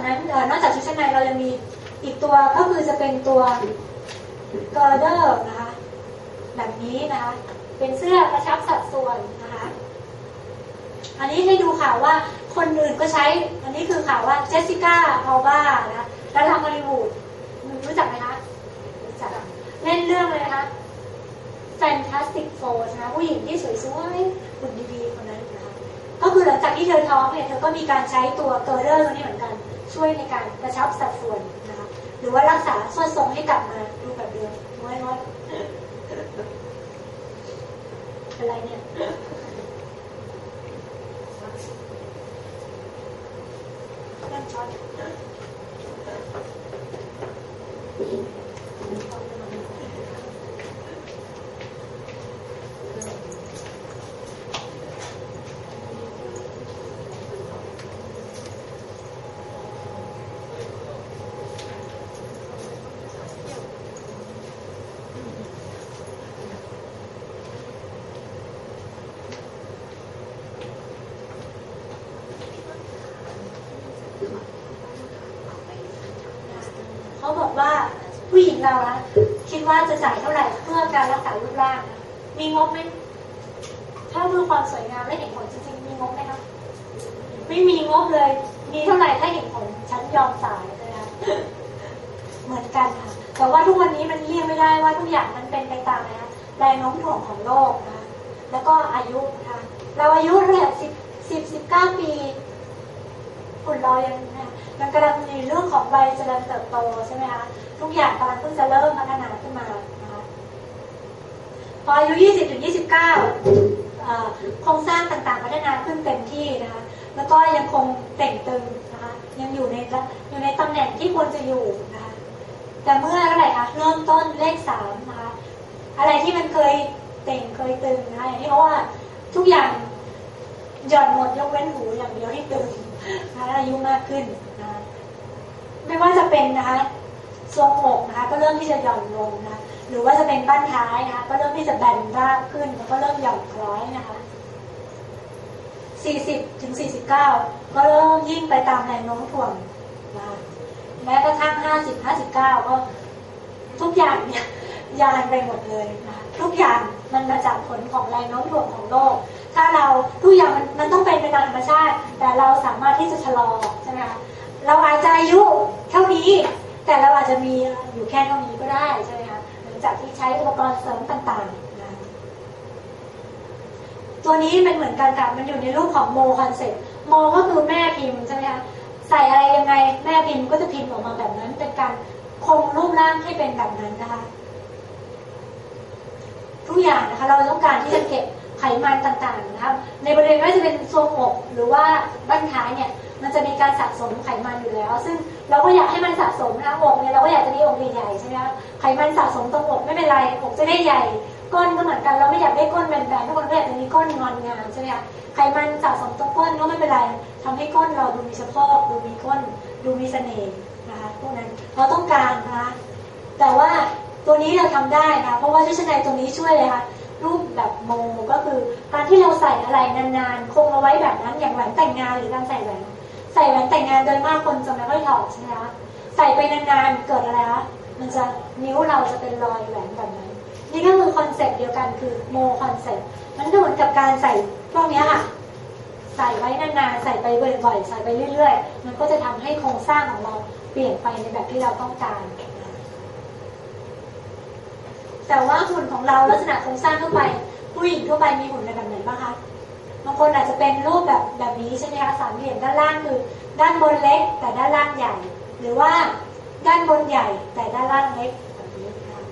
จากนั้นอนอกจากชุดชั้นในเรายังมีอีกตัวก็คือจะเป็นตัวกอร์เดอร์นะคะแบบนี้นะคะ เป็นเสื้อกระชับสัดส่วนนะคะอันนี้ให้ดูข่าวว่าคนอื่นก็ใช้ อันนี้คือข่าวว่าเจสสิก้าอัลบานะแล้วทางฮอลลีวูดรู้จักไหมคะรู้จักเล่นเรื่องเลยนะคะ Fantastic Four นะคะผู้หญิงที่สวยๆหุ่นดีๆคนนั้นนะคะก็คือหลังจากที่เธอท้องเนี่ยเธอก็มีการใช้ตัวเกอร์เดอร์ตัวนี้เหมือนกัน ช่วยในการกระชับสัดส่วนนะคะหรือว่ารักษาส่วนทรงให้กลับมาดูแบบเดิมน้อยน้อยอะไรเนี่ยเริ่มช็อตเขาบอกว่าผู้หญิง เรานะคิดว่าจะจ่ายเท่าไหร่เพื่อการรักษารูปร่าง มีงบไหมถ้าเพื่อความสวยงามและเห็นผลจริงๆ มีงบไหมคะไม่มีงบเลย มีเท่าไหร่ถ้าเห็นผลฉันยอมจ่ายเลยนะเหมือนกันค่ะแต่ว่าทุกวันนี้มันเลี่ยงไม่ได้ว่าทุกอย่างมันเป็นไปตามนะแรงโน้มถ่วงของโลกนะแล้วก็อายุนะคะเราอายุเท่าไหร่สิบสิบสิบเก้าปี หุ่นเรายังมันกำลังในเรื่องของวัยเจริญเติบโตใช่ไหมคะทุกอย่างกำลังเพิ่งจะเริ่มพัฒนาขึ้นมานะคะพออายุ 20ถึง29โครงสร้างต่างๆ พัฒนาขึ้นเต็มที่นะคะแล้วก็ยังคงเต่งตึงนะคะยังอยู่ในอยู่ในตำแหน่งที่ควรจะอยู่นะคะแต่เมื่อเท่าไหร่คะเริ่มต้นเลขสามนะคะอะไรที่มันเคยเต่งเคยตึงนะคะอย่างที่เขาว่าทุกอย่างหย่อนหมดยกเว้นหูอย่างเดียวที่ตึง อายุมากขึ้นนะไม่ว่าจะเป็นนะคะทรงอกนะคะก็เริ่มที่จะหย่อนลงนะคะหรือว่าจะเป็นบ้านท้ายนะคะก็เริ่มที่จะแบนราบขึ้น แล้วก็เริ่มหย่อนคล้อยนะคะ 40ถึง49 ก็เริ่มยิ่งไปตามแรงโน้มถ่วงนะคะแม้กระทั่ง 50 59 ก็ทุกอย่างเนี่ยยานไปหมดเลยนะคะ ทุกอย่างมันมาจากผลของแรงโน้มถ่วงของโลก ถ้าเราทุกอย่างมันมันต้องเป็นไปตามธรรมชาติ แต่เราสามารถที่จะชะลอใช่ไหมคะเราอาจจะอายุเท่านี้ แต่เราอาจจะมีอยู่แค่เท่านี้ก็ได้ใช่ไหมคะหลังจากที่ใช้อุปกรณ์เสริมต่างๆนะตัวนี้เป็นเหมือนกันค่ะมันอยู่ในรูปของโมคอนเซ็ปต์โมก็คือแม่พิมพ์ใช่ไหมคะใส่อะไรยังไงแม่พิมพ์ก็จะพิมพ์ออกมาแบบนั้นเป็นการคงรูปร่างให้เป็นแบบนั้นนะคะ ทุกอย่างนะคะ เราต้องการที่จะเก็บไขมันต่างๆนะครับ ในบริเวณไม่ว่าจะเป็นทรวงอกหรือว่าบั้นท้ายเนี่ยมันจะมีการสะสมไขมันอยู่แล้ว ซึ่งเราก็อยากให้มันสะสมนะอกเนี่ยเราก็อยากจะมีอกใหญ่ใช่ไหมคะไขมันสะสมตรงอกไม่เป็นไรอกจะได้ใหญ่ก้นก็เหมือนกันเราไม่อยากได้ก้นแบนๆทุกคนก็อยากจะมีก้นงอนงามใช่ไหมคะไขมันสะสมตรงก้นก็ไม่เป็นไรทำให้ก้นเราดูมีสะโพกดูมีก้น ดูมีเสน่ห์นะคะพวกนั้นเราต้องการนะคะแต่ว่า ตัวนี้เราทำได้นะเพราะว่าชุดชั้นในตัวนี้ช่วยเลยค่ะ รูปแบบโมก็คือ การที่เราใส่อะไรนานๆ คงเอาไว้แบบนั้นอย่างแหวนแต่งงานหรือการใส่แหวนใส่แหวนแต่งงานโดยมากคนจะไม่ค่อยถอดใช่ไหมคะใส่ไปนานๆเกิดอะไรคะมันจะนิ้วเราจะเป็นรอยแหวนแบบนั้น นี่ก็คือคอนเซ็ปต์เดียวกันคือโมคอนเซ็ปต์มันก็เหมือนกับการใส่พวกนี้ค่ะใส่ไว้นานๆ ใส่ไปบ่อยๆ ใส่ไปเรื่อยๆ มันก็จะทำให้โครงสร้างของเราเปลี่ยนไปในแบบที่เราต้องการ แต่ว่าหุ่นของเราลักษณะโครงสร้างทั่วไป ผู้หญิงทั่วไปมีหุ่นในแบบไหนบ้างคะบางคนอาจจะเป็นรูปแบบแบบนี้ใช่ไหมคะสามเหลี่ยมด้านล่างคือ ด้านบนเล็ก แต่ด้านล่างใหญ่ หรือว่าด้านบนใหญ่แต่ด้านล่างเล็กแบบนี้นะ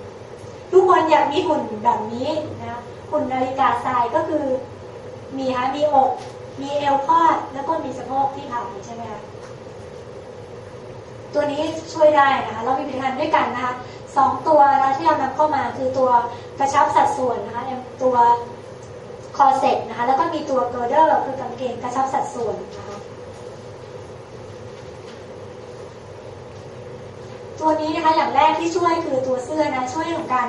ทุกคนอยากมีหุ่นแบบนี้นะหุ่นนาฬิกาทรายก็คือ มีคะมีอก มีเอวคอดแล้วก็มีสะโพกที่ผ่าใช่ไหมคะตัวนี้ช่วยได้นะคะเรามีผลิตภัณฑ์ด้วยกันนะคะ สองตัวนะที่เรานำเข้ามาคือตัวกระชับสัดส่วนนะคะตัวคอเซ็ตนะคะแล้วก็มีตัวเกอร์เดอร์คือกางเกงกระชับสัดส่วนนะคะตัวนี้นะคะอย่างแรกที่ช่วยคือตัวเสื้อนะช่วยของการ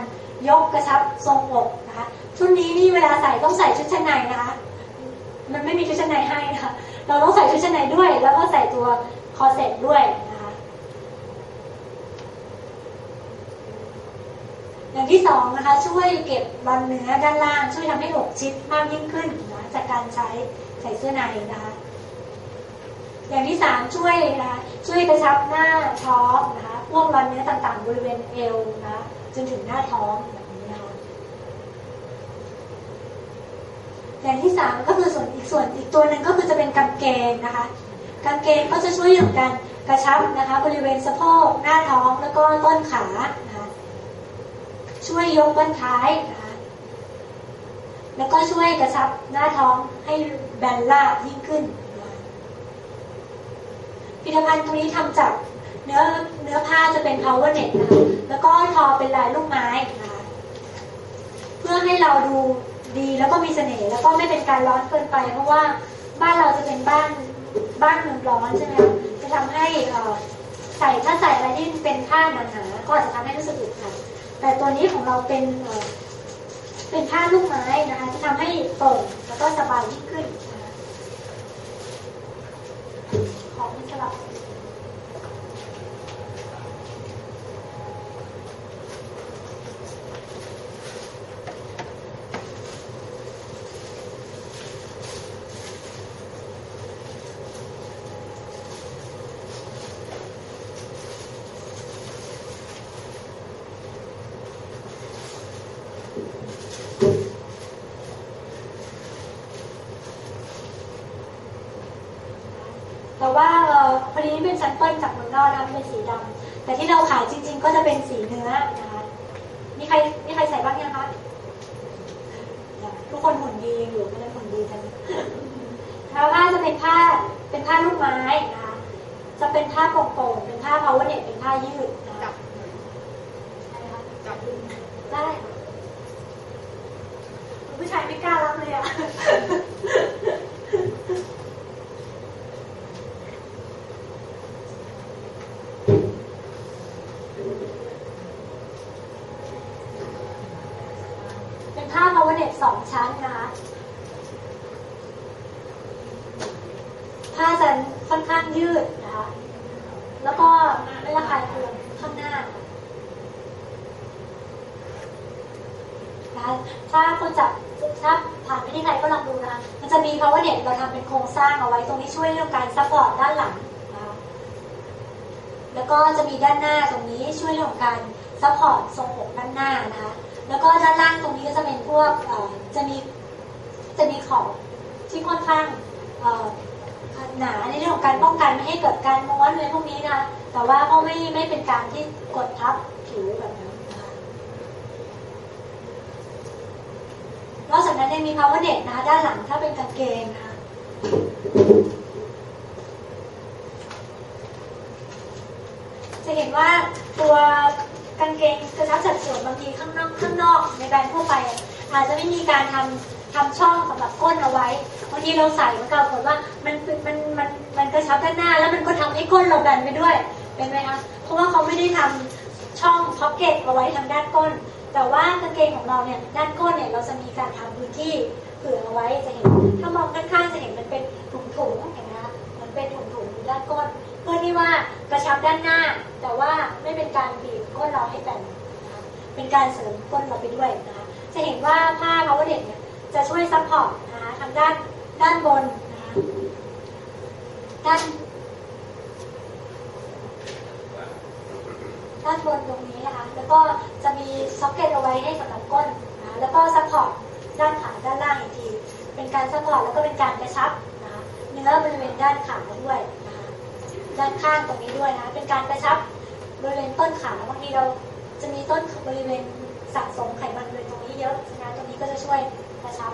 ยกกระชับทรงอกนะคะชุดนี้นี่เวลาใส่ต้องใส่ชุดชั้นในนะคะมันไม่มีชุดชั้นในให้นะคะเราต้องใส่ชุดชั้นในด้วย แล้วก็ใส่ตัวคคอเซ็ตด้วยนะคะ อย่างที่สองนะคะช่วยเก็บรอนเนื้อด้านล่าง ช่วยทำให้อกชิดมากยิ่งขึ้นนะจากการใช้ใส่เสื้อในนะคะอย่างที่สามช่วยนะคะช่วยกระชับหน้าท้องนะคะพวกรอนเนื้อต่างๆ บริเวณเอวนะจนถึงหน้าท้องแบบนี้นะคะอย่างที่สามก็คือส่วนอีกส่วนอีกตัวหนึ่งก็คือจะเป็นกางเกงนะคะกางเกงก็จะช่วยเรื่องการกระชับนะคะ บริเวณสะโพกหน้าท้องแล้วก็ต้นขานะคะ ช่วยยกต้นท้ายนะคะแล้วก็ช่วยกระชับหน้าท้องให้แบนราบยิ่งขึ้นผลิตภัณฑ์ตัวนี้ทำจากเนื้อเนื้อผ้าจะเป็น power net นะคะแล้วก็ทอเป็นลายลูกไม้นะคะเพื่อให้เราดูดีแล้วก็มีเสน่ห์แล้วก็ไม่เป็นการร้อนเกินไป เพราะว่าบ้านเราจะเป็นบ้านบ้านเมืองร้อนใช่ไหมจะทำให้ใส่ถ้าใส่อะไรที่เป็นผ้าหนาๆก็อาจจะทำให้รู้สึกอึดอัด แต่ตัวนี้ของเราเป็นเป็นผ้าลูกไม้นะคะที่ทำให้โปร่งแล้วก็สบายยิ่งขึ้นนะคะของสลับ แต่ว่าเอ่อพอดีนี้เป็นแซมเปิลจากเมืองนอกนะคะเป็นสีดำแต่ที่เราขายจริง ๆ ก็จะเป็นสีเนื้อนะคะมีใครมีใครใส่บ้างยังคะทุกคนหุ่นดีอยู่ก็เลยหุ่นดีกันแล้วผ้าจะเป็นผ้าเป็นผ้าลูกไม้นะคะจะเป็นผ้าโปร่งๆเป็นผ้า power net เป็นผ้ายืดนะคะจับอะไรนะคะจับดึงได้ค่ะคุณผู้ชายไม่กล้ารับเลยอะ เป็นผ้า power net สองชั้นนะคะผ้าจะค่อนข้างยืดนะคะ แล้วก็ไม่ระคายเคืองข้างหน้านะคะถ้าคนจับถ้าผ่านไปที่ไหนก็ลองดูนะมันจะมี power net เราทำเป็นโครงสร้างเอาไว้ตรงนี้ช่วยเรื่องการซัพพอร์ตด้านหลังนะคะแล้วก็จะมีด้านหน้าตรงนี้ช่วยเรื่องของการซัพพอร์ตทรงผมด้านหน้านะคะ แล้วก็ด้านล่างตรงนี้ก็จะเป็นพวกจะมีจะมีขอบที่ค่อนข้างหนาในเรื่องของการป้องกันไม่ให้เกิดการม้วนอะไรพวกนี้นะคะแต่ว่าก็ไม่ไม่เป็นการที่กดทับผิวแบบนั้นนะคะนอกจากนั้นยังมี power net นะคะด้านหลังถ้าเป็นกางเกงนะคะจะเห็นว่าตัว กางเกงกระชับสัดส่วนบางทีข้างนอกข้างนอกในแบรนด์ทั่วไป อาจจะไม่มีการทำทำช่องสำหรับก้นเอาไว้บางทีเราใส่มันก็ปรากว่ามันมันมันมันกระชับด้านหน้า แล้วมันก็ทำให้ก้นเราแบนไปด้วยเป็นไหมคะเพราะว่าเขาไม่ได้ทำช่องพ็อกเก็ตเอาไว้ทางด้านก้น แต่ว่ากางเกงของเราเนี่ยด้านก้นเนี่ยเราจะมีการทำพื้นที่เผื่อเอาไว้จะเห็น ถ้ามองข้างๆจะเห็นมันเป็นถุงๆเห็นไหมคะมันเป็นถุงๆด้านก้น เพื่อที่ว่ากระชับด้านหน้า แต่ว่าไม่เป็นการบีบก้นเราให้แบนนะคะเป็นการเสริมก้นเราไปด้วยนะคะจะเห็นว่าผ้า power net เนี่ยจะช่วยซัพพอร์ตนะคะทางด้านด้านบนนะคะด้านด้านบนตรงนี้นะคะแล้วก็จะมีซ็อกเก็ตเอาไว้ให้สำหรับก้นนะแล้วก็ซัพพอร์ตด้านขาด้านล่างอีกที เป็นการซัพพอร์ตแล้วก็เป็นการกระชับนะเนื้อบริเวณด้านขาด้วย ด้านข้างตรงนี้ด้วยนะเป็นการกระชับบริเวณต้นขาบางทีเราจะมีต้นบริเวณสะสมไขมันบริเวณตรงนี้เยอะนะนั้นตรงนี้ก็จะช่วยกระชับ